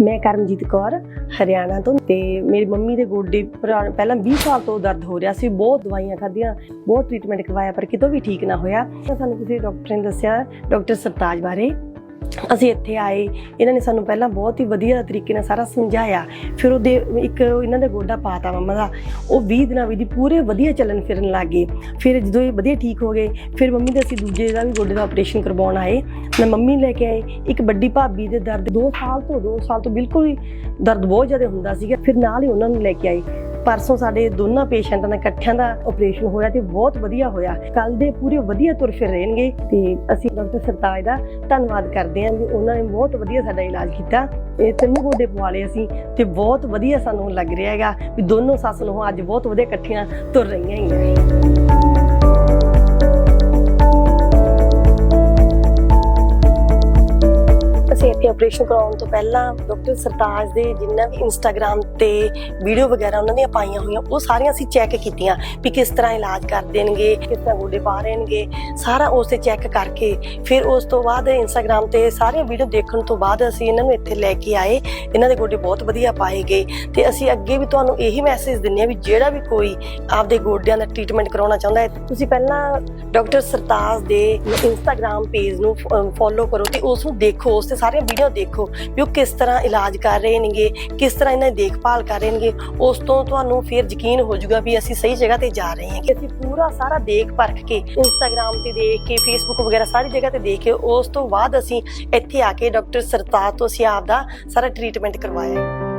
ਮੈਂ ਕਰਮਜੀਤ ਕੌਰ, ਹਰਿਆਣਾ ਤੋਂ ਤੇ ਮੇਰੀ ਮੰਮੀ ਦੇ ਗੋਡੇ ਪੁਰਾ- ਪਹਿਲਾਂ 20 ਸਾਲ ਤੋਂ ਦਰਦ ਹੋ ਰਿਹਾ ਸੀ, ਬਹੁਤ ਦਵਾਈਆਂ ਖਾਧੀਆਂ, ਬਹੁਤ ਟ੍ਰੀਟਮੈਂਟ ਕਰਵਾਇਆ ਪਰ ਕਿਤੋਂ ਵੀ ਠੀਕ ਨਾ ਹੋਇਆ। ਤਾਂ ਸਾਨੂੰ ਕਿਸੇ ਡਾਕਟਰ ਨੇ ਦੱਸਿਆ, ਡਾਕਟਰ ਸਰਤਾਜ ਬਾਰੇ। ਅਸੀਂ ਇੱਥੇ ਆਏ, ਇਹਨਾਂ ਨੇ ਸਾਨੂੰ ਪਹਿਲਾਂ ਬਹੁਤ ਹੀ ਵਧੀਆ ਤਰੀਕੇ ਨਾਲ ਸਾਰਾ ਸਮਝਾਇਆ। ਫਿਰ ਉਹਦੇ ਇੱਕ ਇਹਨਾਂ ਦਾ ਗੋਡਾ ਪਾਤਾ ਮੰਮਾ ਦਾ। ਉਹ 20 ਦਿਨਾਂ ਵਿੱਚ ਦੀ ਪੂਰੇ ਵਧੀਆ ਚੱਲਣ ਫਿਰਨ ਲੱਗ ਗਏ। ਫਿਰ ਜਦੋਂ ਇਹ ਵਧੀਆ ਠੀਕ ਹੋ ਗਏ, ਫਿਰ ਮੰਮੀ ਦੇ ਅਸੀਂ ਦੂਜੇ ਦਾ ਵੀ ਗੋਡੇ ਦਾ ਆਪਰੇਸ਼ਨ ਕਰਵਾਉਣ ਆਏ। ਮੈਂ ਮੰਮੀ ਨੂੰ ਲੈ ਕੇ ਆਏ ਇੱਕ ਵੱਡੀ ਭਾਬੀ ਦੇ ਦਰਦ 2 ਸਾਲ ਤੋਂ 2 ਸਾਲ ਤੋਂ ਬਿਲਕੁਲ ਹੀ ਦਰਦ ਬਹੁਤ ਜ਼ਿਆਦਾ ਹੁੰਦਾ ਸੀਗਾ। ਫਿਰ ਨਾਲ ਹੀ ਉਹਨਾਂ ਨੂੰ ਲੈ ਕੇ ਆਏ ਪਰਸੋਂ ਸਾਡੇ ਦੋਨਾਂ ਪੇਸ਼ੈਂਟਾਂ ਦਾ ਇਕੱਠਿਆਂ ਦਾ ਆਪਰੇਸ਼ਨ ਹੋਇਆ ਤੇ ਬਹੁਤ ਵਧੀਆ ਹੋਇਆ। ਕੱਲ ਦੇ ਪੂਰੇ ਵਧੀਆ ਤੁਰ ਫਿਰ ਰਹਿਣਗੇ ਤੇ ਅਸੀਂ ਡਾਕਟਰ ਸਰਤਾਜ ਦਾ ਧੰਨਵਾਦ ਕਰਦੇ ਹਾਂ ਵੀ ਉਹਨਾਂ ਨੇ ਬਹੁਤ ਵਧੀਆ ਸਾਡਾ ਇਲਾਜ ਕੀਤਾ। ਇਹ ਤਿੰਨ ਗੋਡੇ ਪਵਾ ਅਸੀਂ ਤੇ ਬਹੁਤ ਵਧੀਆ ਸਾਨੂੰ ਲੱਗ ਰਿਹਾ ਹੈਗਾ ਵੀ ਦੋਨੋਂ ਸੱਸ ਨੂੰ ਅੱਜ ਬਹੁਤ ਵਧੀਆ ਇਕੱਠੀਆਂ ਤੁਰ ਰਹੀਆਂ ਹੈਗੀਆਂ। ਆਪਰੇਸ਼ਨ ਕਰਾਉਣ ਤੋਂ ਪਹਿਲਾਂ ਡਾਕਟਰ ਸਰਤਾਜ ਦੇ ਜਿੰਨਾ ਵੀ ਇੰਸਟਾਗ੍ਰam ਤੇ ਵੀਡੀਓ ਵਗੈਰਾ ਉਹਨਾਂ ਦੀਆਂ ਪਾਈਆਂ ਹੋਈਆਂ, ਉਹ ਸਾਰੀਆਂ ਅਸੀਂ ਚੈੱਕ ਕੀਤੀਆਂ ਵੀ ਕਿਸ ਤਰ੍ਹਾਂ ਇਲਾਜ ਕਰ ਦੇਣਗੇ, ਕਿਸ ਤਰ੍ਹਾਂ ਗੋਡੇ ਪਾ ਰਹਿਣਗੇ। ਸਾਰਾ ਉਸੇ ਚੈੱਕ ਕਰਕੇ ਫਿਰ ਉਸ ਤੋਂ ਬਾਅਦ ਇੰਸਟਾਗ੍ਰam ਤੇ ਸਾਰੀਆਂ ਵੀਡੀਓ ਦੇਖਣ ਤੋਂ ਬਾਅਦ ਅਸੀਂ ਇਹਨਾਂ ਨੂੰ ਇੱਥੇ ਲੈ ਕੇ ਆਏ। ਇਹਨਾਂ ਦੇ ਗੋਡੇ ਬਹੁਤ ਵਧੀਆ ਪਾਏ ਗਏ ਤੇ ਅਸੀਂ ਅੱਗੇ ਵੀ ਤੁਹਾਨੂੰ ਇਹੀ ਮੈਸੇਜ ਦਿੰਨੇ ਆ ਵੀ ਜਿਹੜਾ ਵੀ ਕੋਈ ਆਪਦੇ ਗੋਡਿਆਂ ਦਾ ਟ੍ਰੀਟਮੈਂਟ ਕਰਾਉਣਾ ਚਾਹੁੰਦਾ ਹੈ, ਤੁਸੀਂ ਪਹਿਲਾਂ ਡਾਕਟਰ ਸਰਤਾਜ ਦੇ ਇੰਸਟਾਗ੍ਰam ਪੇਜ ਨੂੰ ਫੋਲੋ ਕਰੋ ਤੇ ਉਸ ਨੂੰ ਦੇਖੋ, ਉਸ ਤੇ ਸਾਰੀਆਂ ਵੀਡੀਓ ਦੇਖੋ ਵੀ ਉਹ ਕਿਸ ਤਰ੍ਹਾਂ ਇਲਾਜ ਕਰ ਰਹੇ ਨੇਗੇ, ਕਿਸ ਤਰ੍ਹਾਂ ਇਹਨਾਂ ਦੀ ਦੇਖਭਾਲ ਕਰ ਰਹੇ ਨੇਗੇ, ਉਸ ਤੋਂ ਤੁਹਾਨੂੰ ਫਿਰ ਯਕੀਨ ਹੋ ਜਾਊਗਾ ਵੀ ਅਸੀਂ ਸਹੀ ਜਗ੍ਹਾ ਤੇ ਜਾ ਰਹੇ ਹਾਂ ਕਿ ਅਸੀਂ ਪੂਰਾ ਸਾਰਾ ਦੇਖ ਪਰਖ ਕੇ ਇੰਸਟਾਗ੍ਰam ਤੇ ਦੇਖ ਕੇ ਫੇਸਬੁੱਕ ਵਗੈਰਾ ਸਾਰੀ ਜਗ੍ਹਾ ਤੇ ਦੇਖ ਕੇ, ਉਸ ਤੋਂ ਬਾਅਦ ਅਸੀਂ ਇੱਥੇ ਆ ਕੇ ਡਾਕਟਰ ਸਰਤਾਜ ਤੋਂ ਅਸੀਂ ਆਪ ਦਾ ਸਾਰਾ ਟ੍ਰੀਟਮੈਂਟ ਕਰਵਾਇਆ। ਹੈ